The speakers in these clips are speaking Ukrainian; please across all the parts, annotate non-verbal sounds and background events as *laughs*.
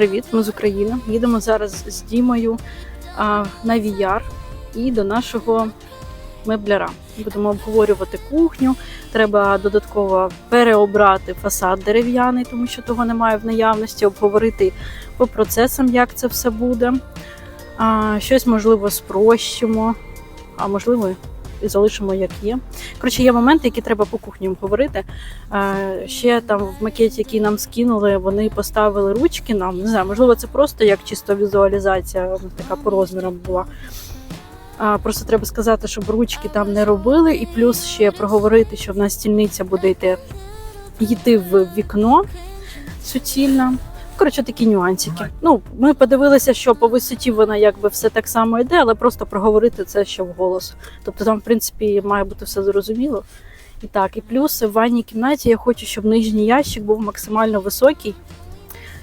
Привіт! Ми з України. Їдемо зараз з Дімою а, на VR і до нашого мебляра. Будемо обговорювати кухню. Треба додатково переобрати фасад дерев'яний, тому що того немає в наявності. Обговорити по процесам, як це все буде. А, щось можливо спрощимо, а можливо і залишимо як є. Коротше, є моменти, які треба по кухні обговорити. Е, Ще там в макеті, який нам скинули, вони поставили ручки нам. Не знаю, можливо, це просто як чисто візуалізація, така по розмірам була. Просто треба сказати, щоб ручки там не робили, і плюс ще проговорити, що в нас стільниця буде йти, йти в вікно суцільно. Коротше, такі нюансики. Ну, ми подивилися, що по висоті вона якби все так само йде, але просто проговорити це ще вголос. Тобто там, в принципі, має бути все зрозуміло. І так, і плюс в ванній кімнаті я хочу, щоб нижній ящик був максимально високий,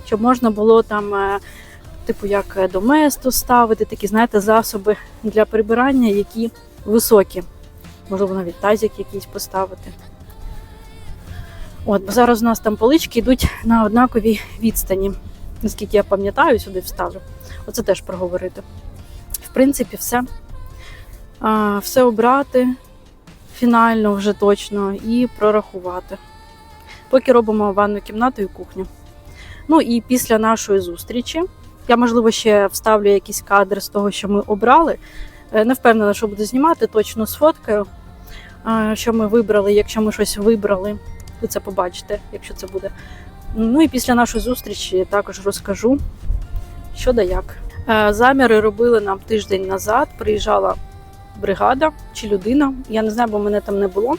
щоб можна було там, е, типу, як е, доместу ставити, такі, знаєте, засоби для прибирання, які високі. Можливо, навіть тазик якийсь поставити. От, бо зараз у нас там полички йдуть на однаковій відстані. Наскільки я пам'ятаю, сюди вставлю. Оце теж проговорити. В принципі, все. А, все обрати фінально вже точно і прорахувати. Поки робимо ванну кімнату і кухню. Ну і після нашої зустрічі я, можливо, ще вставлю якийсь кадр з того, що ми обрали. Е, Не впевнена, що буду знімати, точно сфоткаю, а, що ми вибрали, якщо ми щось вибрали, ви це побачите, якщо це буде. Ну і після нашої зустрічі також розкажу, що да як. Е, Заміри робили нам тиждень назад. Приїжджала бригада чи людина. Я не знаю, бо мене там не було.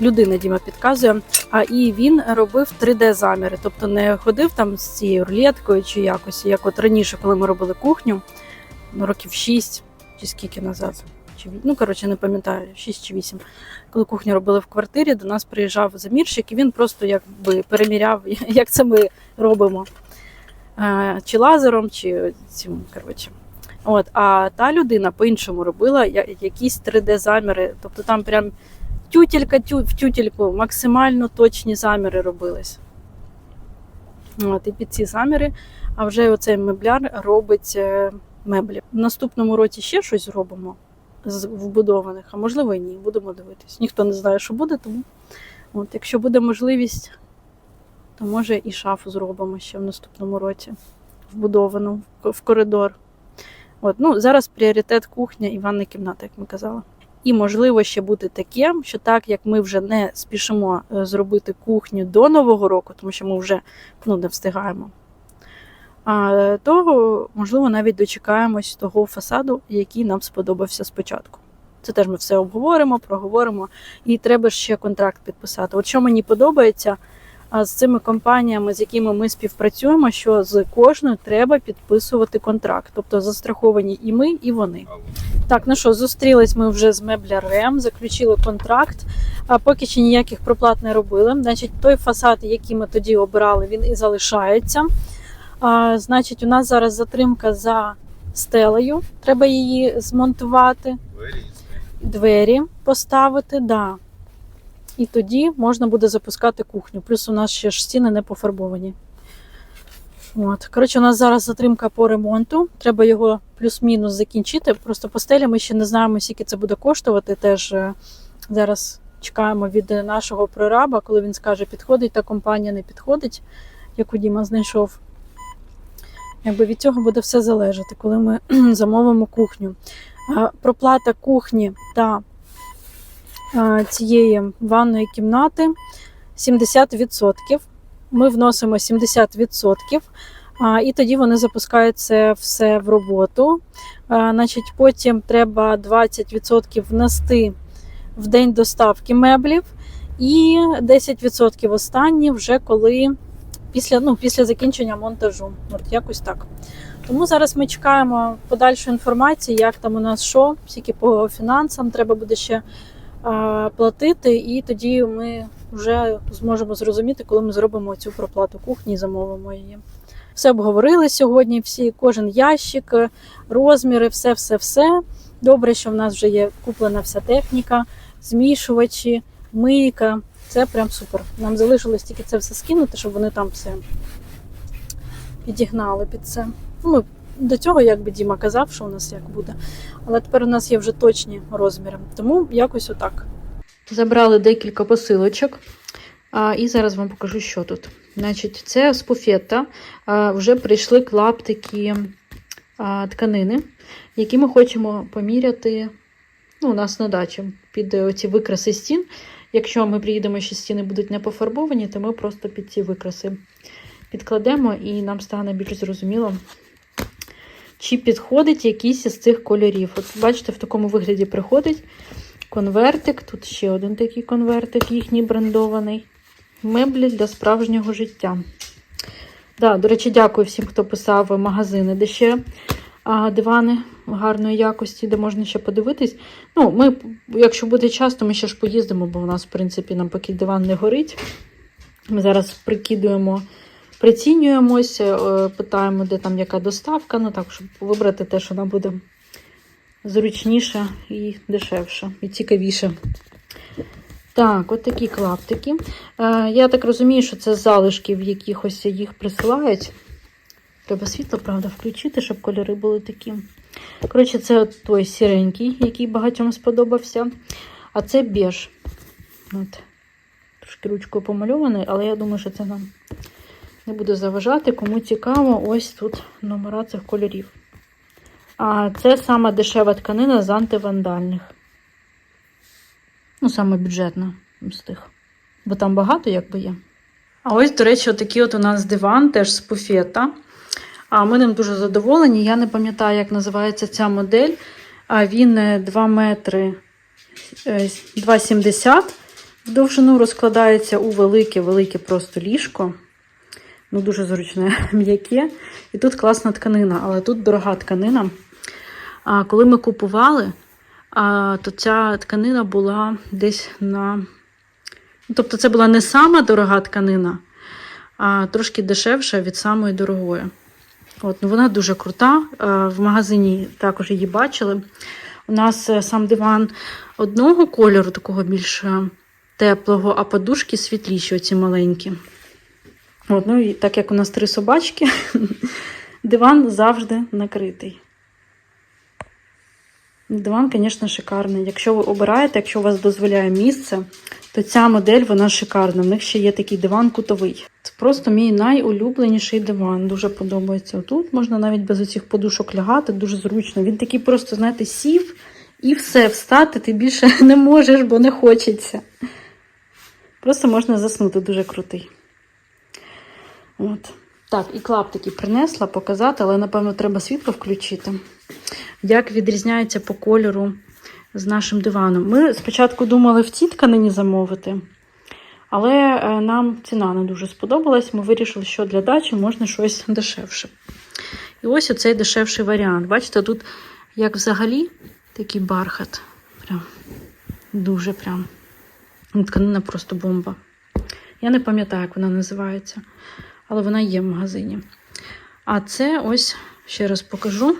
Людина Діма підказує. А і він робив 3D-заміри, тобто не ходив там з цією рулеткою чи якось, як от раніше, коли ми робили кухню, років 6 чи скільки назад. Чи, ну, коротше, не пам'ятаю, 6 чи 8. Коли кухню робили в квартирі, до нас приїжджав замірщик, і він просто якби переміряв, *laughs* як це ми робимо. Е, Чи лазером, чи цим, коротше. От, а та людина по-іншому робила якісь 3D-заміри. Тобто там прям тютелька тю, в тютельку, максимально точні заміри робились. От, і під ці заміри, а вже оцей мебляр робить е, меблі. В наступному році ще щось зробимо з вбудованих, а можливо і ні. Будемо дивитись. Ніхто не знає, що буде, тому от, якщо буде можливість, то може і шафу зробимо ще в наступному році. Вбудовану в- коридор. От, ну, зараз пріоритет кухня і ванна кімната, як ми казали. І можливо ще буде таке, що так як ми вже не спішимо е, зробити кухню до Нового року, тому що ми вже ну, не встигаємо. То можливо навіть дочекаємось того фасаду, який нам сподобався спочатку. Це теж ми все обговоримо, проговоримо, і треба ще контракт підписати. От що мені подобається з цими компаніями, з якими ми співпрацюємо, що з кожною треба підписувати контракт, тобто застраховані і ми, і вони. Так, ну що, зустрілись ми вже з меблярем, заключили контракт. А поки ще ніяких проплат не робили. Значить, той фасад, який ми тоді обирали, він і залишається. А, значить, у нас зараз затримка за стелею. Треба її змонтувати, двері поставити, да. І тоді можна буде запускати кухню. Плюс у нас ще ж стіни не пофарбовані. От. Коротше, у нас зараз затримка по ремонту. Треба його плюс-мінус закінчити. Просто по стелі ми ще не знаємо, скільки це буде коштувати. Теж е, зараз чекаємо від нашого прораба, коли він скаже, підходить та компанія не підходить, яку Діма знайшов. Якби від цього буде все залежати, коли ми *clears throat* замовимо кухню. Проплата кухні та цієї ванної кімнати 70%. Ми вносимо 70%. А, і тоді вони запускають це все в роботу. Значить, потім треба 20% внести в день доставки меблів, і 10% останні вже коли після, ну, після закінчення монтажу. От якось так. Тому зараз ми чекаємо подальшої інформації, як там у нас що, скільки по фінансам треба буде ще а, платити, і тоді ми вже зможемо зрозуміти, коли ми зробимо цю проплату кухні і замовимо її. Все обговорили сьогодні, всі, кожен ящик, розміри, все, все, все. Добре, що в нас вже є куплена вся техніка, змішувачі, мийка. Це прям супер. Нам залишилось тільки це все скинути, щоб вони там все підігнали під це. Ну, Ми до цього, як би Діма казав, що у нас як буде. Але тепер у нас є вже точні розміри. Тому якось отак. Забрали декілька посилочок. А, і зараз вам покажу, що тут. Значить, це з буфета вже прийшли клаптики а, тканини, які ми хочемо поміряти ну, у нас на дачі під е, ці викраси стін. Якщо ми приїдемо, що стіни будуть не пофарбовані, то ми просто під ці викраси підкладемо і нам стане більш зрозуміло, чи підходить якийсь із цих кольорів. От бачите, в такому вигляді приходить конвертик. Тут ще один такий конвертик, їхній брендований. Меблі для справжнього життя. Да, до речі, дякую всім, хто писав магазини, де ще а, дивани гарної якості, де можна ще подивитись. Ну, ми, якщо буде час, то ми ще ж поїздимо, бо у нас, в принципі, нам поки диван не горить. Ми зараз прикидуємо, прицінюємося, е, питаємо, де там яка доставка, ну так, щоб вибрати те, що нам буде зручніше і дешевше, і цікавіше. Так, от такі клаптики. Е, я так розумію, що це з залишків якихось їх присилають. Треба світло, правда, включити, щоб кольори були такі. Коротше, це от той сіренький, який багатьом сподобався. А це біж. От. Трошки ручкою помальований, але я думаю, що це нам не буде заважати. Кому цікаво, ось тут номера цих кольорів. А це сама дешева тканина з антивандальних. Ну, саме бюджетна з тих. Бо там багато якби є. А ось, до речі, отакий от у нас диван теж з буфета. А ми ним дуже задоволені. Я не пам'ятаю, як називається ця модель. А він е, 2 метри е, 2,70 в довжину розкладається у велике-велике просто ліжко. Ну, дуже зручне, *laughs* м'яке. І тут класна тканина, але тут дорога тканина. А коли ми купували, то ця тканина була десь на. ну, Тобто, це була не сама дорога тканина, а трошки дешевша від самої дорогої. От, ну Вона дуже крута. Е, В магазині також її бачили. У нас е, сам диван одного кольору, такого більш е, теплого, а подушки світліші, оці маленькі. От, ну, і так як у нас три собачки, *laughs* диван завжди накритий. Диван, звісно, шикарний. Якщо ви обираєте, якщо у вас дозволяє місце, то ця модель вона шикарна. В них ще є такий диван кутовий. Це просто мій найулюбленіший диван. Дуже подобається. Тут можна навіть без оцих подушок лягати, дуже зручно. Він такий просто, знаєте, сів і все, встати ти більше *laughs* не можеш, бо не хочеться. Просто можна заснути, дуже крутий. От. Так, і клаптики принесла показати, але, напевно, треба світло включити. Як відрізняється по кольору з нашим диваном. Ми спочатку думали в цій тканині замовити, але е, нам ціна не дуже сподобалась. Ми вирішили, що для дачі можна щось дешевше. І ось оцей дешевший варіант. Бачите, тут, як взагалі, такий бархат. Прям дуже прям. Тканина просто бомба. Я не пам'ятаю, як вона називається, але вона є в магазині. А це ось, ще раз покажу,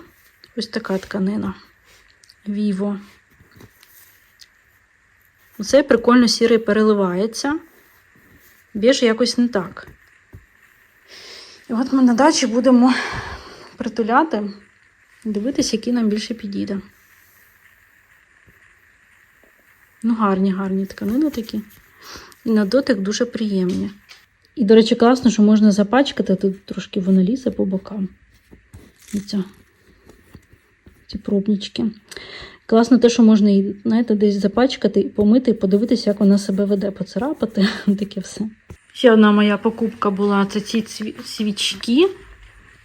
ось така тканина. Vivo. Оцей прикольно сірий переливається. Біж якось не так. І от ми на дачі будемо притуляти, дивитися, який нам більше підійде. Ну, гарні, гарні тканини такі. І на дотик дуже приємні. І, до речі, класно, що можна запачкати, тут трошки воно лізе по бокам. І Оця. Ці пробнички. Класно те, що можна її, знаєте, десь запачкати, помити і подивитися, як вона себе веде, поцарапати. *laughs* Таке все. Ще одна моя покупка була це ці свічки.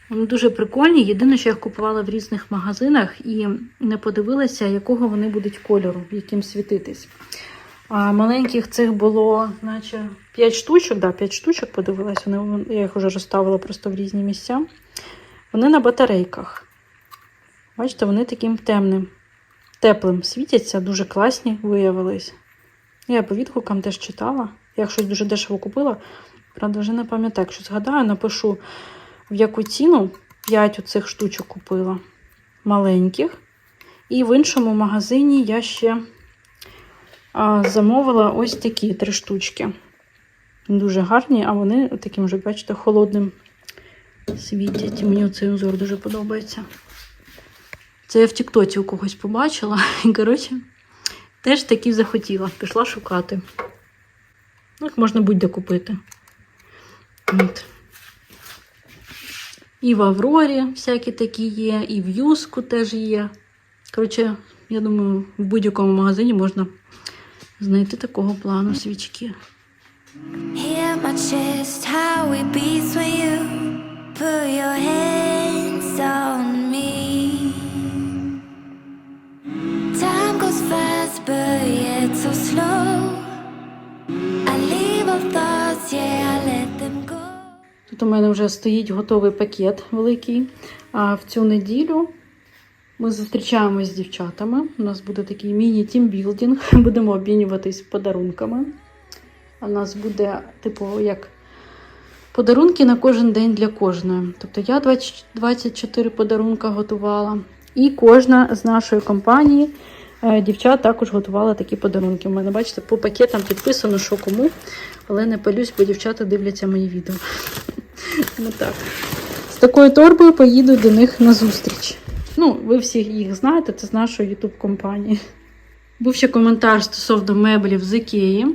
Вони дуже прикольні. Єдине, що я їх купувала в різних магазинах і не подивилася, якого вони будуть кольору, яким світитись. А маленьких цих було, наче 5 штучок, да, 5 штучок подивилась. Вони, я їх вже розставила просто в різні місця. Вони на батарейках. Бачите, вони таким темним, теплим світяться, дуже класні виявились. Я по відгукам теж читала. Я щось дуже дешево купила. Правда, вже не пам'ятаю. Якщо згадаю, напишу, в яку ціну 5 оцих штучок купила маленьких. І в іншому магазині я ще а, замовила ось такі три штучки. Дуже гарні, а вони таким вже, бачите, холодним світять. Мені цей узор дуже подобається. Це я в Тіктоці у когось побачила. *laughs* І, коротше, теж такі захотіла. Пішла шукати. Ну, їх можна будь-де купити. От. І в Аврорі всякі такі є, і в Юску теж є. Коротше, я думаю, в будь-якому магазині можна знайти такого плану свічки. Hear goes fast, but yet so slow. I leave all thoughts, yeah, I let them go. Тут у мене вже стоїть готовий пакет великий. А в цю неділю ми зустрічаємось з дівчатами. У нас буде такий міні-тімбілдинг. *laughs* Будемо обмінюватись подарунками. У нас буде, типу, як подарунки на кожен день для кожної. Тобто я 20 24 подарунка готувала. І кожна з нашої компанії дівчат також готувала такі подарунки. У мене, бачите, по пакетам підписано, що кому. Але не палюсь, бо дівчата дивляться мої відео. Ну так. З такою торбою поїду до них на зустріч. Ну, ви всі їх знаєте, це з нашої YouTube компанії. Був ще коментар стосовно меблів з Ікеї.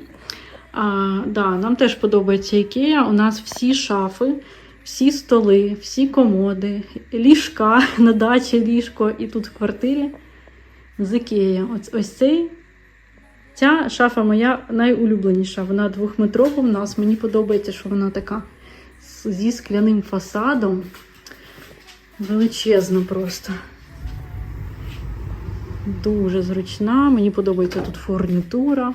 А, да, нам теж подобається Ікея. У нас всі шафи, всі столи, всі комоди, ліжка на дачі ліжко і тут в квартирі з Ікеї. Ось, ось цей. Ця шафа моя найулюбленіша. Вона двохметрова в нас. Мені подобається, що вона така зі скляним фасадом. Величезна просто. Дуже зручна. Мені подобається тут фурнітура.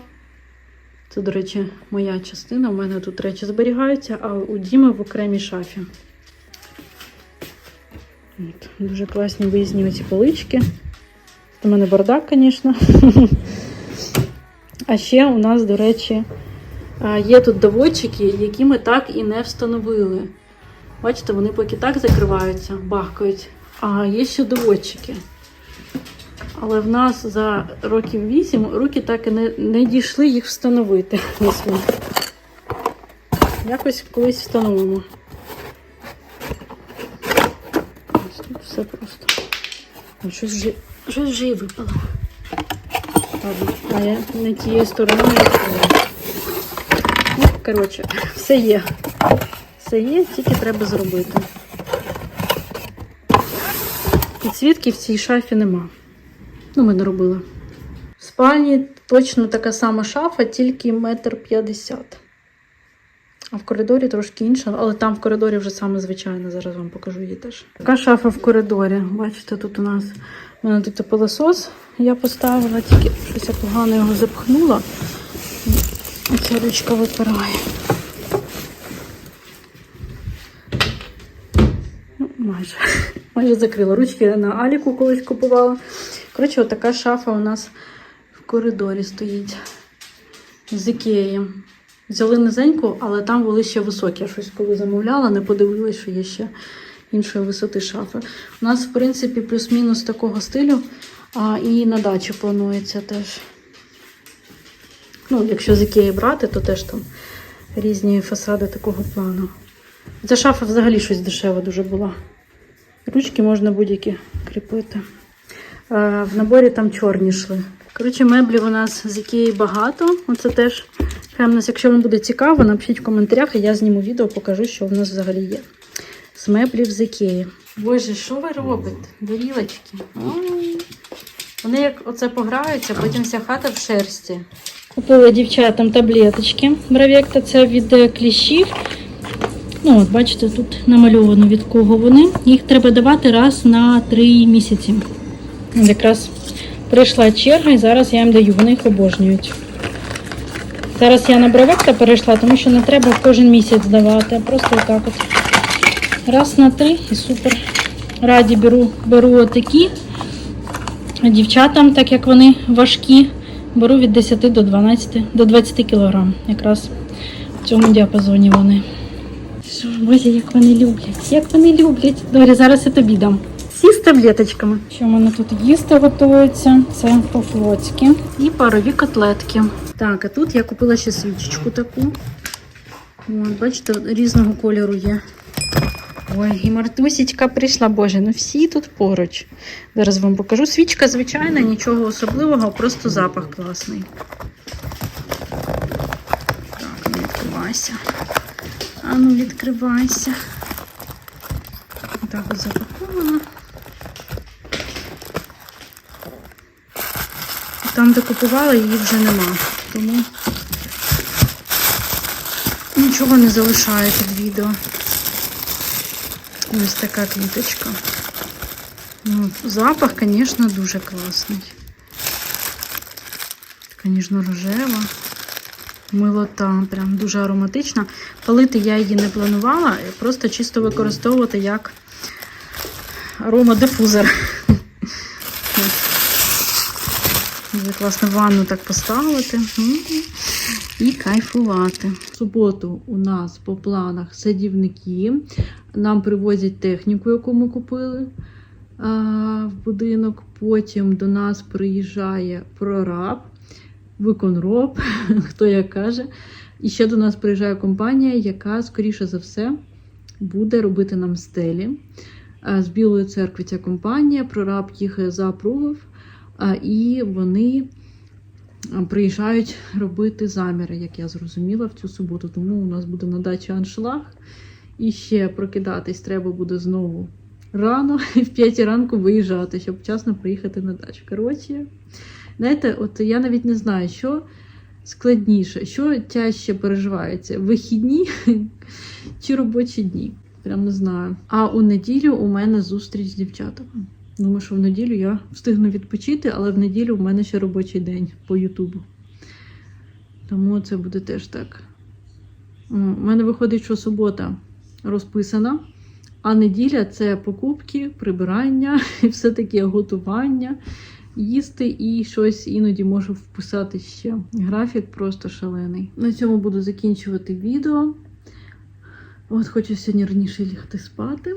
Це, до речі, моя частина. У мене тут речі зберігаються, а у Діми в окремій шафі. От, дуже класні виїзні оці полички. У мене бардак, звісно. *laughs* А ще у нас, до речі, є тут доводчики, які ми так і не встановили. Бачите, вони поки так закриваються, бахкають. А є ще доводчики. Але в нас за років 8 руки так і не, не дійшли їх встановити. *laughs* Якось колись встановимо. Ось тут все просто. Щось вже, щось вже і випало. А я не тією стороною. Ну, коротше, все є. Все є, тільки треба зробити. Підсвітки в цій шафі нема. Ну, ми не робили. В спальні точно така сама шафа, тільки метр п'ятдесят. А в коридорі трошки інша, але там в коридорі вже саме звичайно. Зараз вам покажу її теж. Така шафа в коридорі. Бачите, тут у нас мене тут пилосос я поставила, тільки щось я погано його запхнула. Оця ручка випирає. Ну, майже. Майже закрила. Ручки на Аліку колись купувала. Коротше, отака шафа у нас в коридорі стоїть. З Ікеї. Взяли низеньку, але там були ще високі. Я щось коли замовляла, не подивилась, що є ще іншої висоти шафи. У нас, в принципі, плюс-мінус такого стилю. А, і на дачі планується теж. Ну, якщо з Ікеї брати, то теж там різні фасади такого плану. Ця шафа взагалі щось дешеве дуже була. Ручки можна будь-які кріпити. В наборі там чорні йшли. Коротше, меблів у нас з Ікеї багато. Оце теж Хемнес. Якщо вам буде цікаво, напишіть в коментарях, і я зніму відео, покажу, що в нас взагалі є. З меблів з Ікеї. Боже, що ви робите? Горілочки. Вони як оце пограються, потім вся хата в шерсті. Купила дівчатам таблеточки. Бравекта це від е, кліщів. Ну, от, бачите, тут намальовано від кого вони. Їх треба давати раз на три місяці. Якраз прийшла черга і зараз я їм даю, вони їх обожнюють. Зараз я на бравекта перейшла, тому що не треба кожен місяць давати, а просто отак от. Раз на три і супер. Раді беру, беру отакі. Дівчатам, так як вони важкі, беру від 10 до 12, до 20 кг. Якраз в цьому діапазоні вони. Що, Боже, як вони люблять, як вони люблять. Добре, зараз я тобі дам. Всі з таблеточками. Що в мене тут їсти готується? Це по-флотськи. І парові котлетки. Так, а тут я купила ще свічечку таку. От, бачите, різного кольору є. Ой, і Мартусічка прийшла, боже, ну всі тут поруч. Зараз вам покажу. Свічка звичайна, нічого особливого, просто запах класний. Так, ну відкривайся. А ну відкривайся. Так от запаковано. Там, де купувала, її вже нема. Тому нічого не залишаю під відео. Ось така квіточка. Ну, запах, звісно, дуже класний. Така ніжно-рожева. Милота, прям дуже ароматична. Палити я її не планувала, просто чисто використовувати як аромадифузор. Дуже класно ванну так поставити і кайфувати. В суботу у нас по планах садівники. Нам привозять техніку, яку ми купили в будинок. Потім до нас приїжджає прораб, виконроб, *laughs* хто як каже. І ще до нас приїжджає компанія, яка, скоріше за все, буде робити нам стелі. З Білої церкви ця компанія, прораб їх заапрував, а, і вони приїжджають робити заміри, як я зрозуміла, в цю суботу. Тому у нас буде на дачі аншлаг. І ще прокидатись треба буде знову рано, і *laughs* в 5 ранку виїжджати, щоб вчасно приїхати на дачу. Коротше, знаєте, от я навіть не знаю, що складніше, що тяжче переживається: вихідні *laughs* чи робочі дні. Прям не знаю. А у неділю у мене зустріч з дівчатами. Думаю, що в неділю я встигну відпочити, але в неділю у мене ще робочий день по Ютубу. Тому це буде теж так. У мене виходить, що субота розписана, а неділя це покупки, прибирання, *laughs* і все таке готування, їсти і щось іноді можу вписати ще. Графік просто шалений. На цьому буду закінчувати відео. От хочу сьогодні раніше лягти спати.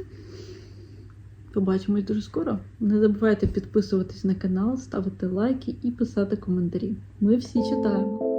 Побачимось дуже скоро. Не забувайте підписуватись на канал, ставити лайки і писати коментарі. Ми всі читаємо.